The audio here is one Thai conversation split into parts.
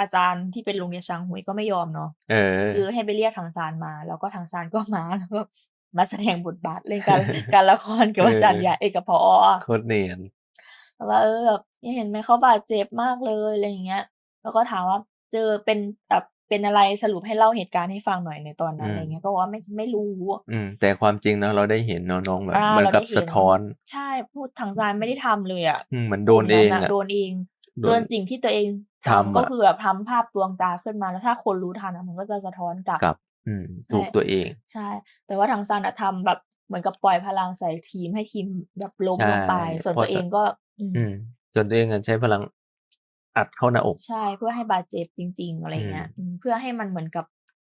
อาจารย์ที่เป็นโรงเรียนช้างหุยก็ไม่ยอมเนาะเออคือให้ไปเรียกทางซานมา แล้วก็ทางซานก็มาแล้วก็มาแสดงบทบาทเล่นการการละครกับอาจารย์ใหญ่เอกกับพอโคตรเนียนแล้วว่าเออแบบเนี่ยเห็นไหมเขาบาดเจ็บมากเลยอะไรอย่างเงี้ย แล้วก็ถามว่าเจอเป็นแบบเป็นอะไรสรุปให้เล่าเหตุการณ์ให้ฟังหน่อยในตอนนั้นอืมอะไรเงี้ยก็บอกว่าไม่ไม่รู้อืมแต่ความจริงนะเราได้เห็นเนอะน้องแบบอ่าเหมือนกับเราได้เห็นสะท้อน ใช่พูดทางซานไม่ได้ทำเลยอะอืมเหมือนโดนเองกลุ่มอะโดนเองโดโดนนสิ่งที่ตัวเอง ทำก็อะคือแบบทำภาพดวงตาขึ้นมาแล้วถ้าคนรู้ทันอะมันก็จะสะท้อนกลับกับ อืมถูกตัวเอง ใช่ แต่ว่าทางซานอะทำแบบเหมือนกับปล่อยพลังใส่ทีมให้ทีมแบบล้มใช่ลงไป ส่วนเพราะตัวเองก็ อืมอืมจนตัวเองอะใช้พลังอัดเข้าหน้าอก ใช่เพื่อให้บาดเจ็บจริง ๆ อะไรเงี้ยอืมอืมเพื่อให้มันเหมือนกับ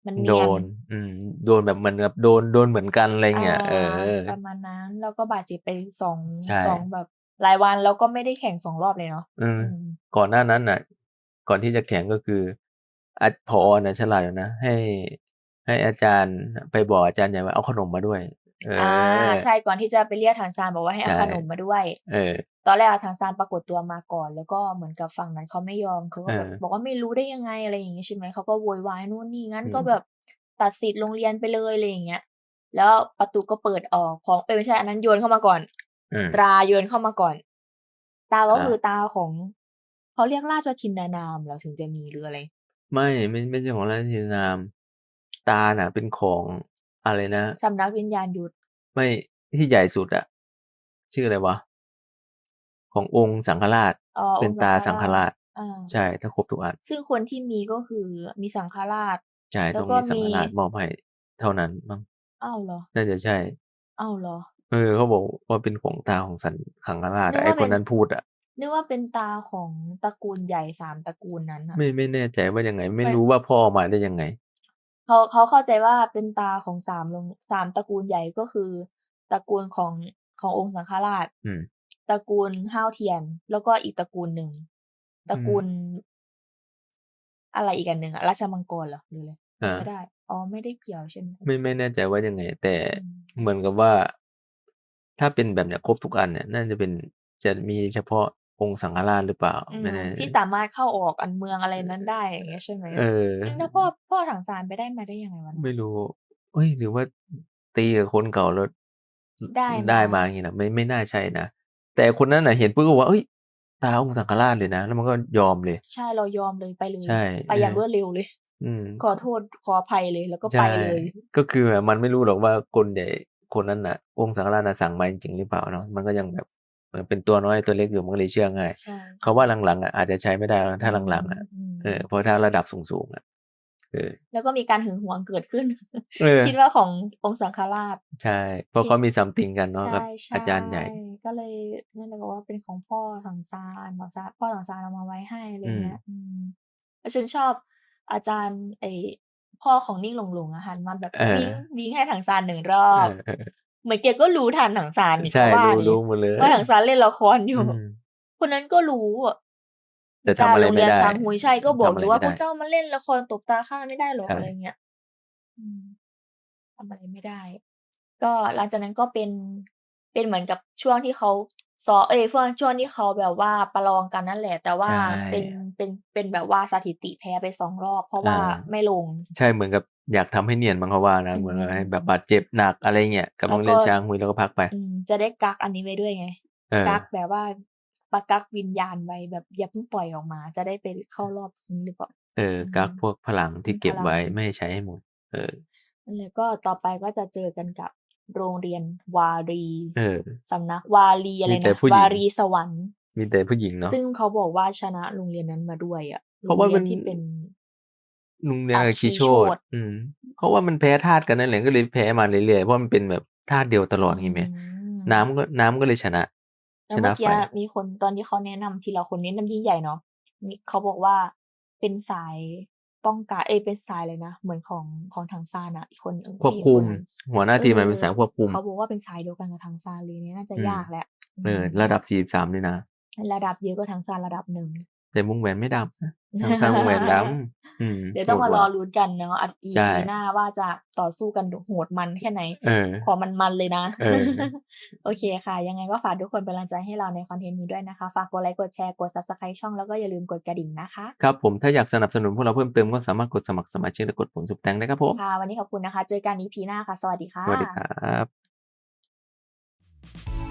มันเนีโดยนอืม โดนแบบเหมือนกับโดนโดนเหมือนกันอะไรเงี้ย เออ ประมาณนั้นแล้วก็บาดเจ็บไปสองใช่สองแบบรายวันแล้วก็ไม่ได้แข่งสองรอบเลยเนาะ อืมอืมก่อนหน้านั้นน่ะ ก่อนที่จะแข่งก็คืออาพอนะฉลาดอยู่นะ ให้ให้อาจารย์ไปบอกอาจารย์ใหญ่ว่าเอาขนมมาด้วยเอออ่าอใช่ก่อนที่จะไปเรียกทางซานบอกว่าให้เอาใช่ขนมมาด้วย เออ ตอนแรกอะทางซานปรากฏตัวมาก่อน แล้วก็เหมือนกับฝั่งนั้นเขาไม่ยอมเขาก็แบบเออบอกว่าไม่รู้ได้ยังไงอะไรอย่างงี้ใช่ไหมเขาก็โวยวายนู่นนี่งั้นอืมก็แบบตัดสิทธิ์โรงเรียนไปเลยอะไรอย่างเงี้ย แล้วประตูก็เปิดออกของเอ้ยไม่ใช่อันนั้นโยนเข้ามาก่อนอืมตราโยนเข้ามาก่อน ตาก็อ่าคือตาของ เขาเรียกราชทินานามเหรอถึงจะมีหรืออะไร ไม่ไม่ไม่ใช่ของราชทินาม ตาน่ะ เป็นของอะไรนะสำนักวิญญาณยุทธไม่ที่ใหญ่สุดอะชื่ออะไรวะ ขององค์สังฆราช อ๋อเป็นองค์ตาสัสังงฆฆราราชชอ่าใช่ถ้าครบทุกอันซึ่งคนที่มีก็คือมีสังฆราช ใช่แล้ต้วองก็มีสังมีฆราชมอบให้เท่านั้นมั้งอ้าวเหรอน่าจะใช่ อ้าวเหรอ เออเขาบอกว่าเป็นของตาของสันขังฆราชนึอะกไอ้ว่าคเป็นน นั้นพูดอะ นึกว่าเป็นตาของตระกูลใหญ่สามตระกูลนั้นอะ ไม่ไม่แน่ใจว่ายังไง ไม่ไม่ รู้ว่าพ่อมาได้ยังไง เขาเขาเข้าใจว่าเป็นตาของสามลงสามตระกูลใหญ่ก็คือตระกูลของขององค์สังฆราชอืม ตระกูลห้าวเทียน แล้วก็อีกตระกูลหนึ่งตระกูล อะไรอีกอันหนึ่งอะราชมังกรเหรอหรืออะไรอ่าไม่ได้อ๋อไม่ได้เกี่ยวใช่ไหมไม่ไม่แน่ใจว่ายังไง แต่อืมเหมือนกับว่า ถ้าเป็นแบบเนี้ยครบทุกอันเนี่ยน่าจะเป็นจะมีเฉพาะ องค์สังฆราชหรือเปล่าอืมไม่แน่ที่สามารถเข้าออกอันเมืองอะไรนั้นได้อย่างเงี้ยใช่ไหมเออแล้วพ่อพ่อถังซานไปได้มาได้ยังไงวะไม่รู้เอ้ยหรือว่าตีกับคนเก่าแล้วได้มาได้มาอย่างนี้นะไม่ไม่น่าใช่นะแต่คนนั้นน่ะเห็นปุ๊บก็บอกว่าเอ้ยตาองค์สังฆราชเลยนะ แล้วมันก็ยอมเลย ใช่เรายอมเลยไปเลยใช่ไปอย่างเออรวดเร็วเลย อืมขอโทษขออภัยเลยแล้วก็ไปใช่เลย ก็คือแบบมันไม่รู้หรอกว่าคนใหญ่คนนั้นน่ะ องค์สังฆราชน่ะสั่งมาจริงๆหรือเปล่าเนาะมันก็ยังแบบเห มือนเป็นตัวน้อยตัวเล็กอยู่มันก็เลยเชื่อง่ายใช่เขาว่าหลังๆอะอาจจะใช้ไม่ได้แล้วถ้าหลังๆอะมเออเพราะถ้าระดับสูงๆอะเออแล้วก็มีการหึงหวงเกิดขึ้นเออคิดว่าขององค์สังฆราช ใช่ เพราะเขามีซัมติงกันเนาะใช่กับใช่อาจารย์ใหญ่ ก็เลยนั่นเลยบอกว่าเป็นของพ่อถังซานถังซานพ่อถังซานเอามาไว้ให้อะไรเงี้ยอืมแล้วฉันชอบอาจารย์ไอพ่อของนิ่งหลงหลงอะหันมาแบบเออวิ่งวิ่งให้ถังซานหนึ่งรอบ เออเออเหมือนแกก็รู้ทันถังซานนี่ใช่ก็ว่ารู้นี่รู้หมดเลยว่าถังซานเล่นละครอยู่อืมคนนั้นก็รู้อะแต่ทำอะไรโรงไม่เรียนได้ช้างหุยชัยก็บอกอทำอะไรยู่ว่าไม่พวได้กเจ้ามาเล่นละครตบตาข้าไม่ได้หรอกใช่อะไรเงี้ยอืมทำอะไรไม่ได้ ก็หลังจากนั้นก็เป็นเป็นเหมือนกับช่วงที่เขาสอเอ้ยช่วงช่วงที่เขาแบบว่าประลองกันนั่นแหละ แต่ว่าใช่เป็นเป็นเป็นแบบว่าสถิติแพ้ไปสองรอบ เพราะว่าอ่าไม่ลง ใช่เหมือนกับ อยากทำให้เนียนบางเขาว่านะอืมเหมือนกับให้แบบบาดเจ็บหนักอะไรเงี้ยกับแล้วโรงเรียนก็ช้างหุยแล้วก็พักไปอืมจะได้กักอันนี้ไว้ด้วยไงเออกักแบบว่าประกักวิญญาณไว้แบบอย่าเพิ่งปล่อยออกมา จะได้ไปเข้ารอบนี้หรือเปล่าเออกักพวกพลังที่เก็บพลังไว้ไม่ให้ใช้ให้หมด เออนั่นแหละก็ต่อไปก็จะเจอกันกับโรงเรียนวารีเออสำนักวารีอะไรมีแต่นะผู้หญิงวารีสวรรค์มีแต่ผู้หญิงเนาะซึ่งเขาบอกว่าชนะโรงเรียนนั้นมาด้วยอะเพราะว่าโงรียมันที่เป็น ลุงเรียนอากับคีคีโชโชดติอืม เพราะว่ามันแพ้ธาตุกันนั่นแหละก็เลยแพ้มาเรื่อยๆเพราะมันเป็นแบบธาตุเดียวตลอดไงแม่อืมน้ำก็น้ำก็เลยชนะแล้ชวนะเมื่อไฟ กี้มีคนตอนที่เขาแนะนำทีละคนแนะนำยิ่งใหญ่เนาะมีเขาบอกว่าเป็นสายป้องกันเอยเป็นสายเลยนะ เหมือนของของทางซานอะอีกคนควบอีกคุมนนั้น หัวหน้าทีมมันเป็นออสายควบคุม เขาบอกว่าเป็นสายเดียวกันกับทางซานเลยเนี่ยน่าจะอืม ยากแหละเออ มระดับสี่สามด้วยนะ ระดับเยอะกว่าทางซานระดับหนึ่ง แต่วงแหวนไม่ดำนะทางสร้างวงแหวนดำอืมเดี๋ยวต้องมารอโหดว่ะลุ้นกันเนาะอัดอีใช่พีหน้าว่าจะต่อสู้กันโหดมันแค่ไหนเออขอมันมันๆเลยนะเออโอเคค่ะ ยังไงก็ฝากทุกคนเป็นกำลังใจให้เราในคอนเทนต์นี้ด้วยนะคะ ฝากกดไลค์กดแชร์กด subscribe ช่องแล้วก็อย่าลืมกดกระดิ่งนะคะ ครับผมถ้าอยากสนับสนุนพวกเราเพิ่มเติมก็สามารถกดสมัครสมาชิกและกดปุ่มสุดแตงได้ครับผมค่ะวันนี้ขอบคุณนะคะ เจอกัน EP หน้าค่ะ สวัสดีค่ะสวัสดีครับ